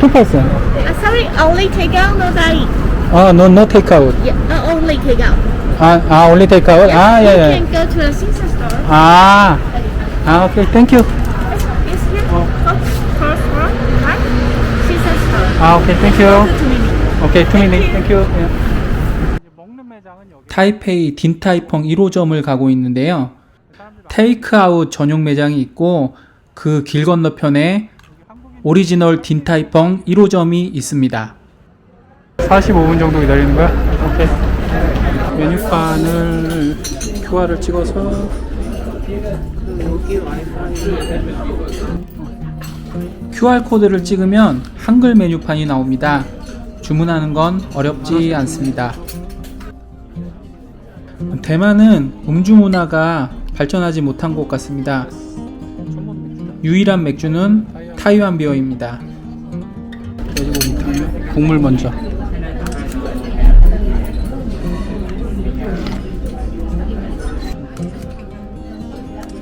two person. Uh, sorry, only take out, no diet. 아, no, no take out. Yeah, uh, only take out. 아, 아, only take out. 아, 예, You 예. can go to the Caesar store. 아, 아, 오케이, thank you. It's here. First, first floor, right? Caesar store. 아, 오케이, thank you. 오케이, two minutes, thank you. 예. 타이페이 딘타이펑 1호점을 가고 있는데요. 테이크아웃 전용 매장이 있고 그 길 건너편에 오리지널 딘타이펑 1호점이 있습니다. 45분 정도 기다리는 거야? 오케이. 메뉴판을 QR을 찍어서 QR코드를 찍으면 한글 메뉴판이 나옵니다. 주문하는 건 어렵지 않습니다. 대만은 음주 문화가 발전하지 못한 곳 같습니다. 유일한 맥주는 타이완 비어입니다. 국물 먼저.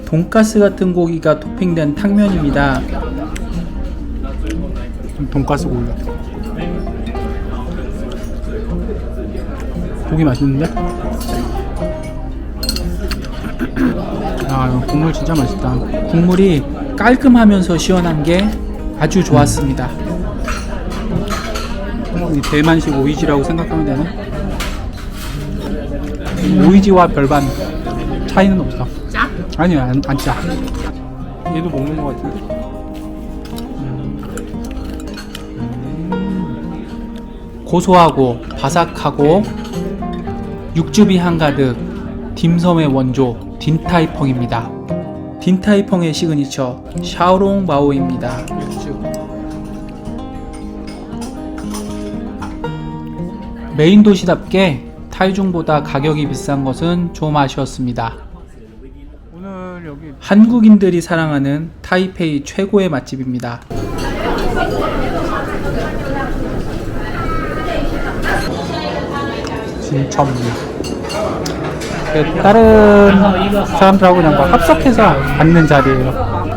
돈가스 같은 고기가 토핑된 탕면입니다. 좀 돈가스 고기 같아. 고기 맛있는데? 아, 국물 진짜 맛있다. 국물이 깔끔하면서 시원한 게 아주 좋았습니다. 이 대만식 오이지라고 생각하면 되네. 오이지와 별반 차이는 없어. 짜? 아니야, 안, 안 짜. 얘도 먹는 것 같은데. 고소하고 바삭하고 육즙이 한가득 딤섬의 원조 딘타이펑입니다. 딘타이펑의 시그니처 샤오롱 바오입니다. 메인 도시답게 타이중보다 가격이 비싼 것은 좀 아쉬웠습니다. 한국인들이 사랑하는 타이페이 최고의 맛집입니다. 진천미. 그 다른 사람들하고 그냥 막 합석해서 앉는 자리예요.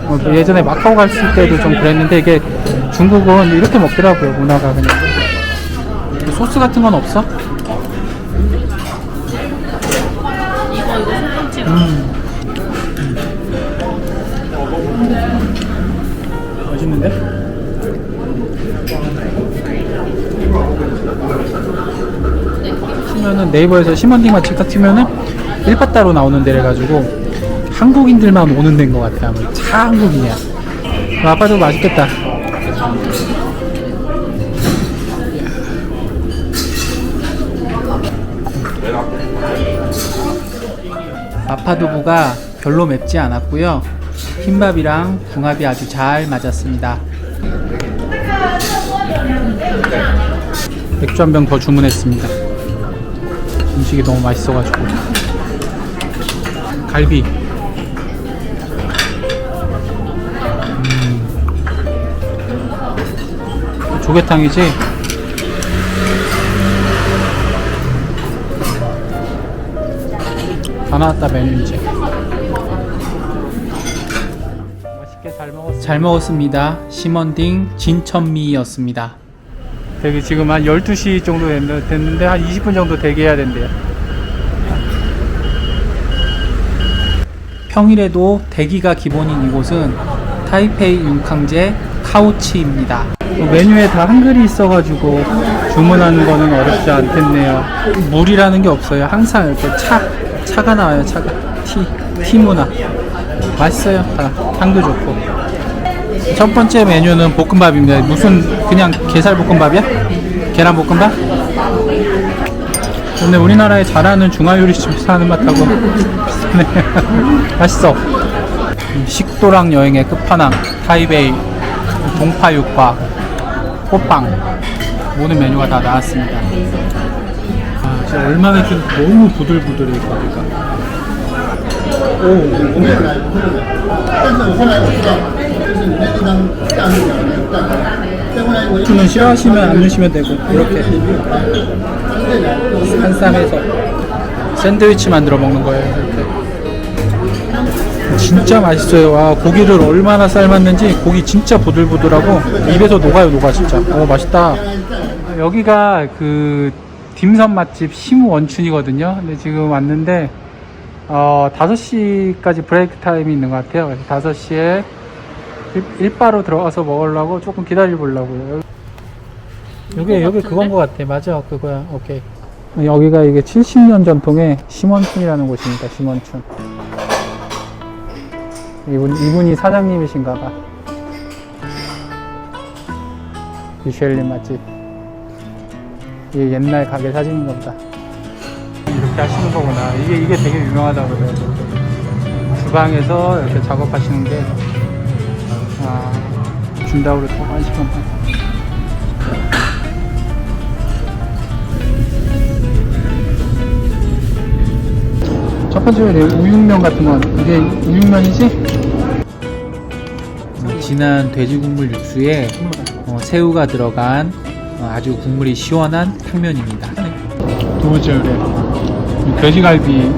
뭐 예전에 마카오 갔을 때도 좀 그랬는데 이게 중국은 이렇게 먹더라고요 문화가 그냥. 소스 같은 건 없어? 이거, 이거 소금찜. 맛있는데? 치면은 네이버에서 심원딩만 찍다 치면은 1파따로 나오는 데래 가지고 한국인들만 오는 데인 것 같아. 아마 차 한국인이야. 그 아빠도 맛있겠다. 마파두부가 별로 맵지 않았고요. 흰밥이랑 궁합이 아주 잘 맞았습니다. 맥주 한 병 더 주문했습니다. 음식이 너무 맛있어가지고 갈비 음. 조개탕이지? 다 나왔다 메뉴 이제 잘 먹었어 잘 먹었습니다. 심원딩 진천미였습니다. 되게 지금 한 12시 정도 됐는데 한 20분 정도 대기해야 된대요. 평일에도 대기가 기본인 이곳은 타이페이 윤캉제 카오치입니다. 뭐 메뉴에 다 한글이 있어가지고 주문하는 거는 어렵지 않겠네요. 물이라는 게 없어요. 항상 이렇게 차, 차가 나와요. 차가. 티, 티 문화. 맛있어요. 다. 향도 좋고. 첫 번째 메뉴는 볶음밥입니다. 무슨 그냥 게살 볶음밥이야? 계란 볶음밥? 근데 우리나라에 잘하는 중화요리집에서 하는 맛하고 네. 맛있어. 식도락 여행의 끝판왕 타이베이 동파육과 호빵 모든 메뉴가 다 나왔습니다. 아, 진짜 얼마나 좀 너무 부들부들해 거기가. 오. 주는 싫어하시면 안 넣으시면 되고 이렇게 한 쌈에서 샌드위치 만들어 먹는 거예요 이렇게 진짜 맛있어요. 와 고기를 얼마나 삶았는지 고기 진짜 부들부들하고 입에서 녹아요 녹아 진짜. 어 맛있다. 여기가 그 딤섬 맛집 심원춘이거든요. 근데 지금 왔는데 어 5시까지 브레이크 타임이 있는 것 같아요. 그래서 5시에 일, 일바로 들어가서 먹으려고 조금 기다려 보려고요. 여기 여기 그건 것 같아. 맞아 그거야. 오케이. 여기가 이게 70년 전통의 심원춘이라는 곳입니다. 심원춘. 이분 이분이 사장님이신가 봐. 미쉐린 맛집. 이게 옛날 가게 사진인가 보다. 이렇게 하시는 거구나. 이게 이게 되게 유명하다고 그래요. 주방에서 이렇게 작업하시는 게 아, 준다고 그랬고 한 시간 반. 첫 번째로 내 우육면 같은 건 이게 우육면이지? 진한 돼지 국물 육수에 어, 새우가 들어간 어, 아주 국물이 시원한 탕면입니다. 두 번째 요리 돼지갈비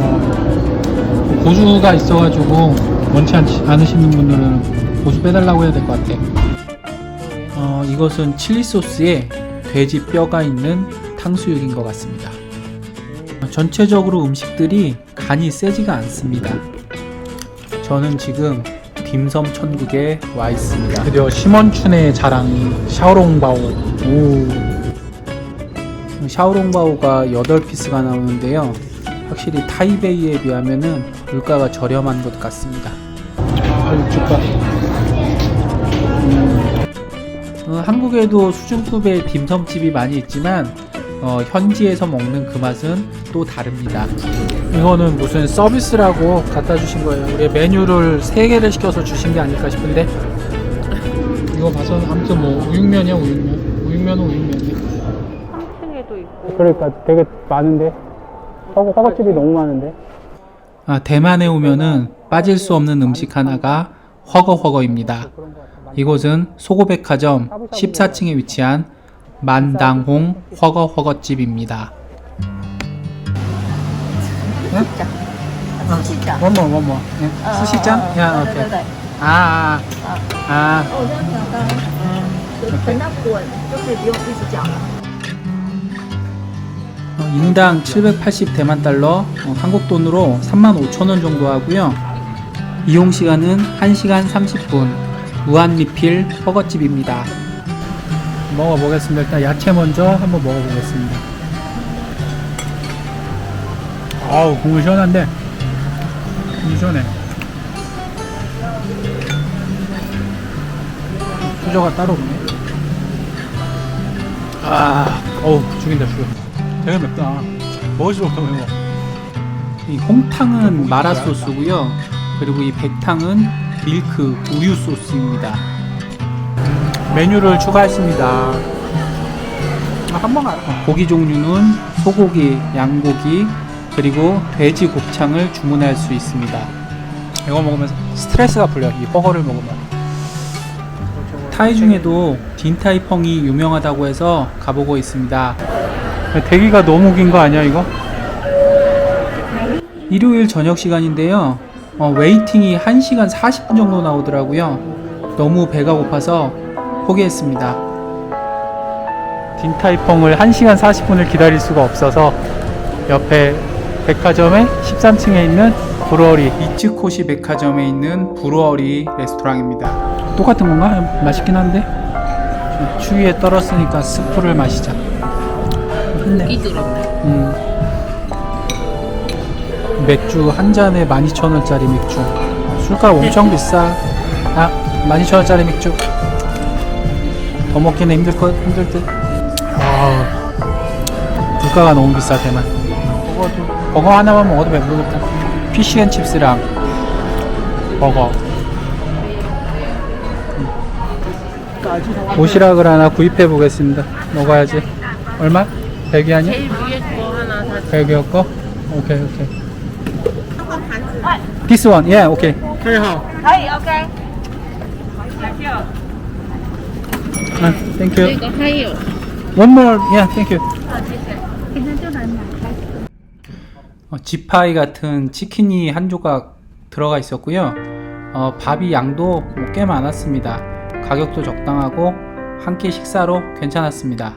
어, 고수가 있어가지고 원치 않- 않으시는 분들은 고수 빼달라고 해야 될 것 같아 어, 이것은 칠리 소스에 돼지 뼈가 있는 탕수육인 것 같습니다. 어, 전체적으로 음식들이 간이 세지가 않습니다. 저는 지금 딤섬 천국에 와 있습니다. 드디어 심원춘의 자랑 샤오롱바오 오 샤오롱바오가 8피스가 나오는데요. 확실히 타이베이에 비하면은 물가가 저렴한 것 같습니다. 아유 좋다 어, 한국에도 수준급의 딤섬집이 많이 있지만 어, 현지에서 먹는 그 맛은 또 다릅니다. 이거는 무슨 서비스라고 갖다 주신 거예요? 우리 메뉴를 3개를 시켜서 주신 게 아닐까 싶은데. 이거 봐서 아무튼 뭐 우육면이야 우육면. 우육면은 우육면이야. 3층에도 있고. 그러니까 되게 많은데? 허거, 허거집이 너무 많은데? 아, 대만에 오면은 빠질 수 없는 음식 하나가 허거허거입니다. 이곳은 소고백화점 14층에 위치한 만당홍 허거허거집입니다. 시장 원모 원모 예. 스시장? 야 对对 오케이 对， 아, 아, 아. 我这样想的，嗯，等它滚就可以不用一直搅了。 어, 인당 780 대만 달러, 어, 한국 돈으로 35,000원 정도 하고요. 이용 시간은 1시간 30분. 무한 리필 허거집입니다. 먹어보겠습니다 일단 야채 먼저 한번 먹어보겠습니다 아우 국물 시원한데. 국물 시원해. 수저가 따로 없네. 아 어우 죽인다 죽여. 되게 맵다. 먹을수록 더 매워 이 홍탕은 마라 소스고요. 그리고 이 백탕은 밀크 우유 소스입니다. 메뉴를 추가했습니다. 아, 한번 가 고기 종류는 소고기, 양고기, 그리고 돼지 곱창을 주문할 수 있습니다. 이거 먹으면서 스트레스가 풀려 이 버거를 먹으면 타이 중에도 딘타이 펑이 유명하다고 해서 가보고 있습니다. 대기가 너무 긴 거 아니야 이거? 일요일 저녁 시간인데요. 어, 웨이팅이 1시간 40분 정도 나오더라고요. 너무 배가 고파서 포기했습니다. 딘타이펑을 1시간 40분을 기다릴 수가 없어서 옆에 백화점의 13층에 있는 브루어리. 이츠코시 백화점에 있는 브루어리 레스토랑입니다. 똑같은 건가? 맛있긴 한데? 추위에 떨었으니까 스프를 마시자. 근데 음. 맥주 한 잔에 12,000원짜리 맥주. 술값 엄청 비싸. 아 12,000원짜리 맥주. 더 먹기는 힘들 것 힘들 듯. 아, 물가가 너무 비싸 대만. 버거도 버거 하나만 먹어도 배부르겠다 피쉬앤칩스랑 버거 음. 도시락을 하나 구입해 보겠습니다 먹어야지 얼마? 100이 아니야? 제일 위에 거 하나 사. 100이 거? 오케이 오케이 This one, yeah, okay. Very how? Hey, okay. Ah, 됐어. 어, 지파이 같은 치킨이 한 조각 들어가 있었고요. 어, 밥이 양도 뭐 꽤 많았습니다. 가격도 적당하고 한 끼 식사로 괜찮았습니다.